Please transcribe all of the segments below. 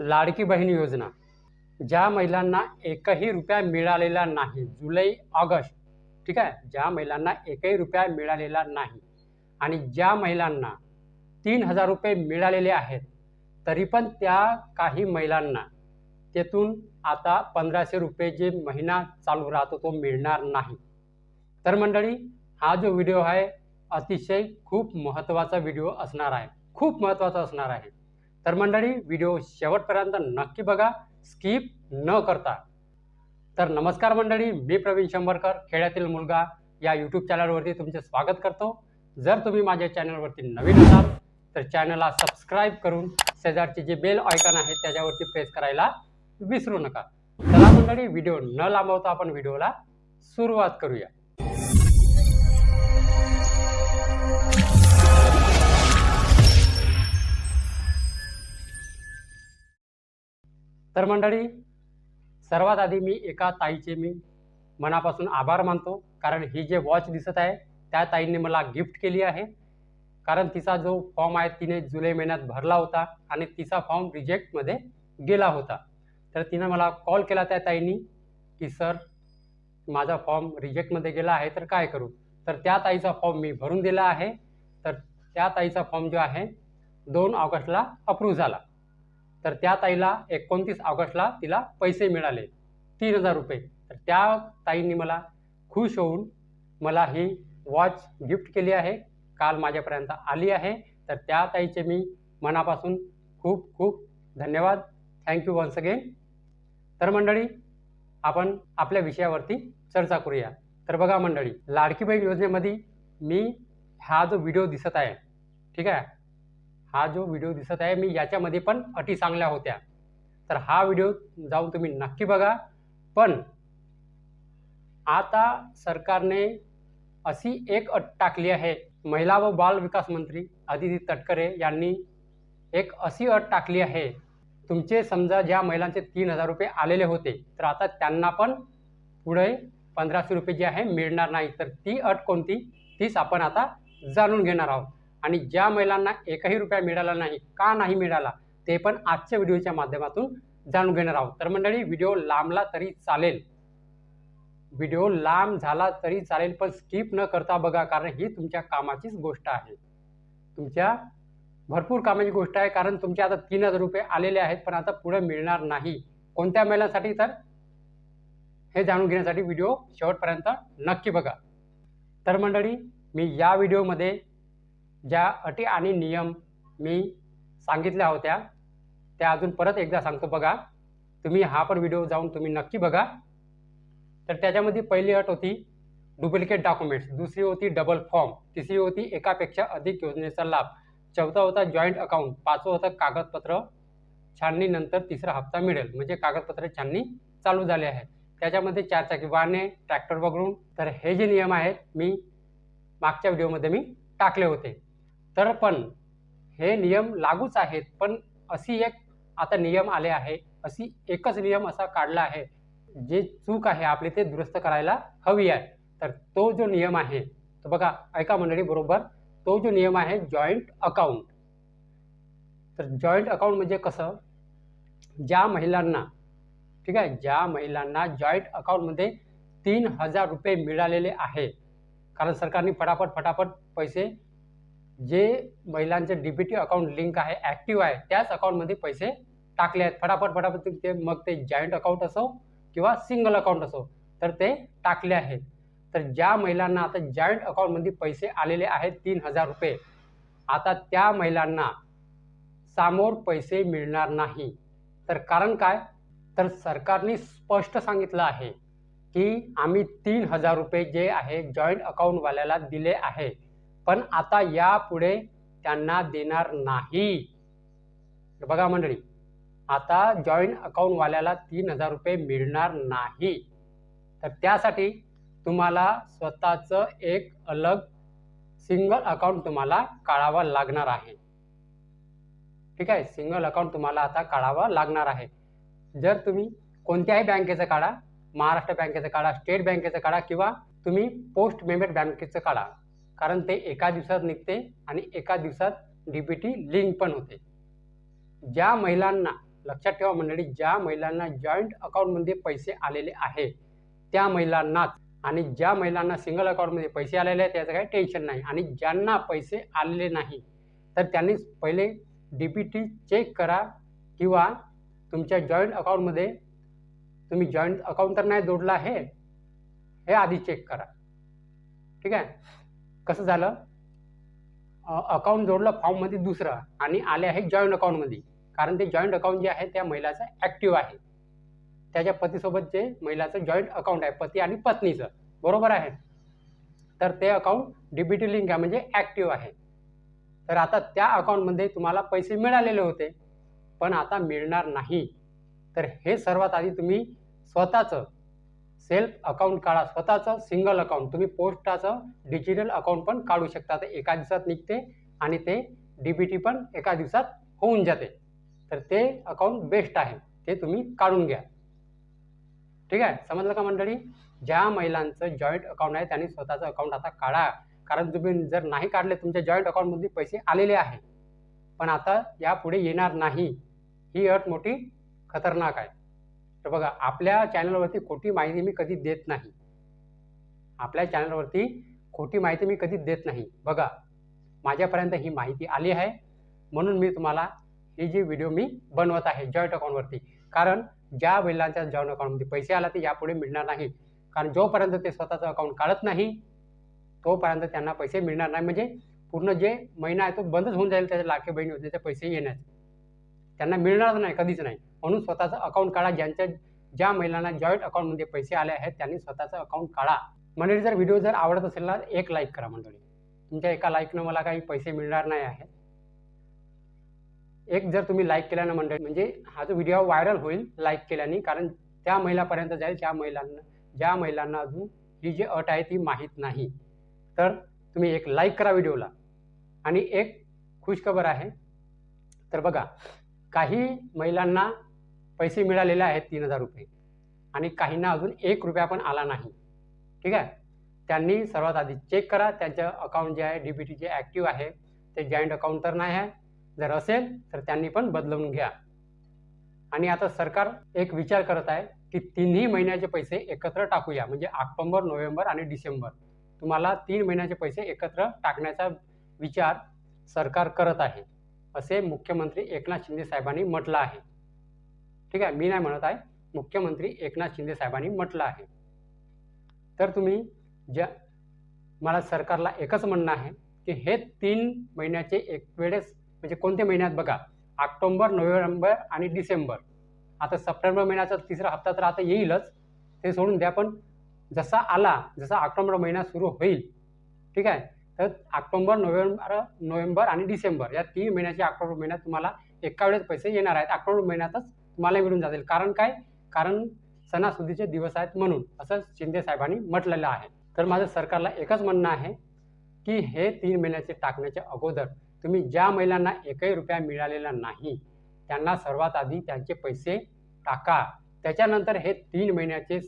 लाडकी बहीण योजना. ज्या महिलांना एकही रुपया मिळालेला नाही जुलै ऑगस्ट ठीक आहे? ज्या महिलांना एकही रुपया मिळालेला नाही आणि ज्या महिलांना तीन हजार रुपये मिळालेले आहेत तरी पण त्या काही महिलांना तेथून आता पंधराशे रुपये जे महिना चालू राहतो तो मिळणार नाही. तर मंडळी हा जो व्हिडिओ आहे अतिशय खूप महत्त्वाचा व्हिडिओ असणार आहे. खूप महत्त्वाचा असणार आहे. तर मंडळी व्हिडिओ शेवटपर्यंत नक्की बघा. स्किप न करता. तर नमस्कार मंडळी मी प्रवीण शंभरकर खेड्यातील मुलगा. या यूट्यूब चॅनलवरती तुमचे स्वागत करतो. जर तुम्ही माझ्या चॅनलवरती नवीन असाल तर चॅनलला सबस्क्राईब करून शेजारचे जे बेल आयकॉन आहे त्याच्यावरती प्रेस करायला विसरू नका. चला मंडळी व्हिडिओ न लांबवता आपण व्हिडिओला सुरुवात करूया. तर मंडळी सर्वात आधी मी एका ताईचे मी मनापासून आभार मानतो. कारण ही जे वॉच दिसत आहे त्या ताईने मला गिफ्ट केली आहे. कारण तिचा जो फॉर्म आहे तिने जुलै महिन्यात भरला होता आणि तिचा फॉर्म रिजेक्टमध्ये गेला होता. तर तिनं मला कॉल केला त्या ताईनी की सर माझा फॉर्म रिजेक्टमध्ये गेला आहे तर काय करू? तर त्या ताईचा फॉर्म मी भरून दिला आहे. तर त्या ताईचा फॉर्म जो आहे दोन ऑगस्टला अप्रूव्ह झाला. तर त्या ताईला एकोणतीस ऑगस्टला तिला पैसे मिळाले. तीन हजार रुपये. तर त्या ताईंनी मला खुश होऊन मला ही वॉच गिफ्ट केली आहे. काल माझ्यापर्यंत आली आहे. तर त्या ताईचे मी मनापासून खूप खूप धन्यवाद. थँक्यू वन्स अगेन तर मंडळी आपण आपल्या विषयावरती चर्चा करूया. तर बघा मंडळी लाडकी बहीण योजनेमध्ये मी हा जो व्हिडिओ दिसत आहे ठीक आहे? हा जो व्हिडिओ दिसत आहे मी याच्यामध्ये पण अटी चांगल्या होत्या. तर हा व्हिडिओ जाऊन तुम्ही नक्की बघा. पण आता सरकारने अशी एक अट टाकली आहे महिला व बाल विकास मंत्री अदिती तटकरे यांनी एक अशी अट टाकली आहे तुमचे समजा ज्या महिलांचे तीन हजार रुपये आलेले होते तर आता त्यांना पण पुढे पंधराशे रुपये जे आहे मिळणार नाही. तर ती अट कोणती? तीच आपण आता जाणून घेणार आहोत. आणि ज्या महिलांना एकही रुपया मिळाला नाही का नाही मिळाला ते पण आजच्या व्हिडिओच्या माध्यमातून जाणून घेणार आहोत. तर मंडळी व्हिडिओ लांबला तरी चालेल. व्हिडिओ लांब झाला तरी चालेल पण स्किप न करता बघा कारण ही तुमच्या कामाचीच गोष्ट आहे. तुमच्या भरपूर कामाची गोष्ट आहे कारण तुमचे आता तीन हजार रुपये आलेले आहेत पण आता पुढे मिळणार नाही. कोणत्या महिलांसाठी? तर हे जाणून घेण्यासाठी व्हिडिओ शेवटपर्यंत नक्की बघा. तर मंडळी मी या व्हिडिओमध्ये ज्या अटी आणि नियम मी सांगितल्या होत्या त्या अजून परत एकदा सांगतो बघा. तुम्ही हा पण व्हिडिओ जाऊन तुम्ही नक्की बघा. तर त्याच्यामध्ये पहिली अट होती डुप्लिकेट डॉक्युमेंट्स दुसरी होती डबल फॉर्म तिसरी होती एकापेक्षा अधिक योजनेचा लाभ चौथा होता जॉईंट अकाउंट पाचवं होतं कागदपत्र छाननीनंतर तिसरा हप्ता मिळेल. म्हणजे कागदपत्र छाननी चालू झाले आहे त्याच्यामध्ये चारचाकी वाहने ट्रॅक्टर वगळून. तर हे जे नियम आहेत मी मागच्या व्हिडिओमध्ये मी टाकले होते. तर पण हे नियम लागूच आहेत. पण अशी एक आता नियम आले आहे. अशी एकच नियम असा काढला आहे. जे चूक आहे आपली ते दुरुस्त करायला हवी आहे. तर तो जो नियम आहे तो बघा ऐका मंडळी बरोबर? तो जो नियम आहे जॉईंट अकाउंट तर जॉईंट अकाउंट म्हणजे कसं? ज्या महिलांना ठीक आहे? ज्या महिलांना जॉईंट अकाउंटमध्ये तीन हजार रुपये मिळालेले आहे. कारण सरकारने फटाफट फटाफट पैसे जे महिलांचे डीबीटी अकाउंट लिंक आहे ॲक्टिव्ह आहे त्याच अकाउंटमध्ये पैसे टाकले आहेत. फटाफट फटाफट ते मग ते जॉईंट अकाउंट असो किंवा सिंगल अकाउंट असो तर ते टाकले आहेत. तर ज्या महिलांना आता जॉईंट अकाउंटमध्ये पैसे आलेले आहेत तीन हजार रुपये आता त्या महिलांना सामोर पैसे मिळणार नाही. तर कारण काय? तर सरकारने स्पष्ट सांगितलं आहे की आम्ही तीन हजार रुपये जे आहे जॉईंट अकाउंटवाल्याला दिले आहे. पण आता यापुढे त्यांना देणार नाही. बघा मंडळी आता जॉईंट अकाउंटवाल्याला तीन हजार रुपये मिळणार नाही. तर त्यासाठी तुम्हाला स्वतःचं एक अलग सिंगल अकाउंट तुम्हाला काढावं लागणार आहे. ठीक आहे? सिंगल अकाउंट तुम्हाला आता काढावं लागणार आहे. जर तुम्ही कोणत्याही बँकेचं काढा महाराष्ट्र बँकेचं काढा स्टेट बँकेचं काढा किंवा तुम्ही पोस्ट पेमेंट बँकेचं काढा. कारण ते एका दिवसात निघते आणि एका दिवसात डी पी टी लिंक पण होते. ज्या महिलांना लक्षात ठेवा मंडळी ज्या महिलांना जॉईंट अकाउंटमध्ये पैसे आलेले आहे त्या महिलांनाच आणि ज्या महिलांना सिंगल अकाउंटमध्ये पैसे आलेले आहेत त्याचं काही टेन्शन नाही. आणि ज्यांना पैसे आलेले नाही तर त्यांनी पहिले डी पी टी चेक करा किंवा तुमच्या जॉईंट अकाउंटमध्ये तुम्ही जॉईंट अकाउंट तर नाही जोडला आहे हे आधी चेक करा. ठीक आहे? कसं झालं? अकाउंट जोडलं फॉर्ममध्ये दुसरं आणि आले आहे जॉईंट अकाउंटमध्ये कारण ते जॉईंट अकाउंट जे आहे त्या महिलाचं ॲक्टिव्ह आहे. त्याच्या पतीसोबत जे महिलाचं जॉईंट अकाउंट आहे पती आणि पत्नीचं. बरोबर आहे? तर ते account D B T link आहे म्हणजे ॲक्टिव्ह आहे. तर आता त्या अकाउंटमध्ये तुम्हाला पैसे मिळालेले होते पण आता मिळणार नाही. तर हे सर्वात आधी तुम्ही स्वतःचं सेल्फ अकाउंट काढा स्वतःचं सिंगल अकाउंट. तुम्ही पोस्टाचं डिजिटल अकाउंट पण काढू शकता. ते एका दिवसात निघते आणि ते डी बी टी पण एका दिवसात होऊन जाते. तर ते अकाउंट बेस्ट आहे. ते तुम्ही काढून घ्या. ठीक आहे? समजलं का मंडळी? ज्या महिलांचं जॉईंट अकाउंट आहे त्यांनी स्वतःचं अकाउंट आता काढा. कारण तुम्ही जर नाही काढले तुमच्या जॉईंट अकाउंटमध्ये पैसे आलेले आहे. पण आता यापुढे येणार नाही. ही अट मोठी खतरनाक आहे. तर बघा आपल्या चॅनलवरती खोटी माहिती मी कधी देत नाही. आपल्या चॅनलवरती खोटी माहिती मी कधी देत नाही. बघा माझ्यापर्यंत ही माहिती आली आहे. म्हणून मी तुम्हाला ही जी व्हिडिओ मी बनवत आहे जॉईंट अकाउंटवरती कारण ज्या वडिलांच्या जॉईंट अकाउंटमध्ये पैसे आला ते यापुढे मिळणार नाही. कारण जोपर्यंत ते स्वतःचं अकाउंट काढत नाही तोपर्यंत त्यांना पैसे मिळणार नाही. म्हणजे पूर्ण जे महिना आहे तो बंदच होऊन जाईल त्याच्या लाखे बहिणी होते पैसे येण्याचे. त्यांना मिळणार नाही कधीच नाही. म्हणून स्वतःचं अकाउंट काढा. ज्यांच्या ज्या महिलांना जॉईंट अकाउंटमध्ये पैसे आले आहेत त्यांनी स्वतःचं अकाउंट काढा. मंडळी जर व्हिडिओ जर आवडत असेल ना एक लाईक करा मंडळी. तुमच्या एका लाईकनं मला काही पैसे मिळणार नाही आहे. एक जर तुम्ही लाईक केल्यानं मंडळी म्हणजे हा जो व्हिडिओ व्हायरल होईल लाईक केल्याने कारण त्या महिलापर्यंत जाईल त्या महिलांना ज्या महिलांना अजून ही जी अट आहे ती माहीत नाही. तर तुम्ही एक लाईक करा व्हिडिओला आणि एक खुशखबर आहे. तर बघा काही महिलांना पैसे मिळालेले आहेत तीन हजार रुपये. आणि काहींना अजून एक रुपया पण आला नाही. ठीक आहे? त्यांनी सर्वात आधी चेक करा. त्यांचं अकाउंट जे आहे डी बी टी जे ॲक्टिव्ह आहे ते जॉईंट अकाउंट तर नाही आहे. जर असेल तर त्यांनी पण बदलवून घ्या. आणि आता सरकार एक विचार करत आहे की तिन्ही महिन्याचे पैसे एकत्र टाकूया. म्हणजे ऑक्टोंबर नोव्हेंबर आणि डिसेंबर. तुम्हाला तीन महिन्याचे पैसे एकत्र टाकण्याचा विचार सरकार करत आहे. असे मुख्यमंत्री एकनाथ शिंदे साहेबांनी म्हटलं आहे. ठीक आहे मी नाही म्हणत आहे मुख्यमंत्री एकनाथ शिंदे साहेबांनी म्हटलं आहे. तर तुम्ही ज्या मला सरकारला एकच म्हणणं आहे की हे तीन महिन्याचे एक वेळेस म्हणजे कोणत्या महिन्यात बघा ऑक्टोंबर नोव्हेंबर आणि डिसेंबर. आता सप्टेंबर महिन्याचा तिसरा हप्ता तर आता येईलच ते सोडून द्या पण जसा आला जसा ऑक्टोंबर महिना सुरू होईल ठीक आहे तर ऑक्टोंबर नोव्हेंबर नोव्हेंबर आणि डिसेंबर या तीन महिन्याच्या ऑक्टोबर महिन्यात तुम्हाला एका वेळेस पैसे येणार आहेत. ऑक्टोबर महिन्यातच तुम्हाला मिळून जातील. कारण काय? कारण सणासुदीचे दिवस आहेत म्हणून असं शिंदे साहेबांनी म्हटलेलं आहे. तर माझं सरकारला एकच म्हणणं आहे की हे तीन महिन्याचे टाकण्याच्या अगोदर तुम्ही ज्या महिलांना एकही रुपया मिळालेला नाही त्यांना सर्वात आधी त्यांचे पैसे टाका. त्याच्यानंतर हे तीन महिन्याचे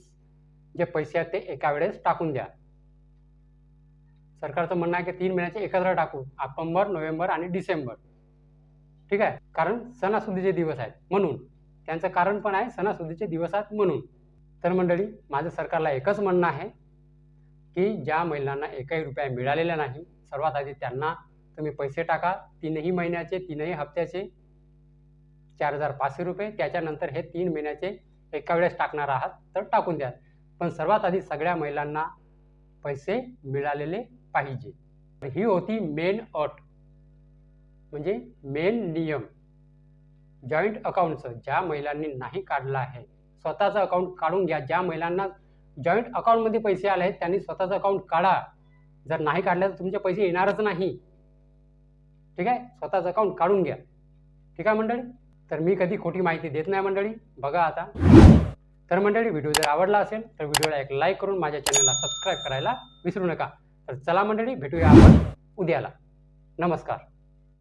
जे पैसे आहेत ते एका वेळेस टाकून द्या. सरकारचं म्हणणं आहे की तीन महिन्याचे एकत्र टाकू ऑक्टोबर नोव्हेंबर आणि डिसेंबर. ठीक आहे? कारण सणासुदीचे दिवस आहेत म्हणून. त्यांचं कारण पण आहे सणासुदीचे दिवस आहेत म्हणून. तर मंडळी माझं सरकारला एकच म्हणणं आहे की ज्या महिलांना एकही रुपया मिळालेला नाही सर्वात आधी त्यांना तुम्ही पैसे टाका. तीनही महिन्याचे तीनही हप्त्याचे चार हजार पाचशे रुपये. त्याच्यानंतर हे तीन महिन्याचे एका वेळेस टाकणार आहात तर टाकून द्या. पण सर्वात आधी सगळ्या महिलांना पैसे मिळालेले पाहिजे. ही होती मेन अट. म्हणजे मेन नियम. जॉईंट अकाउंटचं ज्या महिलांनी नाही काढलं आहे स्वतःचं अकाउंट काढून घ्या. ज्या महिलांना जॉईंट अकाउंटमध्ये पैसे आले आहेत त्यांनी स्वतःचं अकाउंट काढा. जर नाही काढलं तर तुमचे पैसे येणारच नाही. ठीक आहे? स्वतःचं अकाउंट काढून घ्या. ठीक आहे मंडळी? तर मी कधी खोटी माहिती देत नाही मंडळी. बघा आता. तर मंडळी व्हिडिओ जर आवडला असेल तर व्हिडिओला एक लाईक करून माझ्या चॅनलला सबस्क्राईब करायला विसरू नका. तर चला मंडळी भेटूया आपण उद्याला. नमस्कार.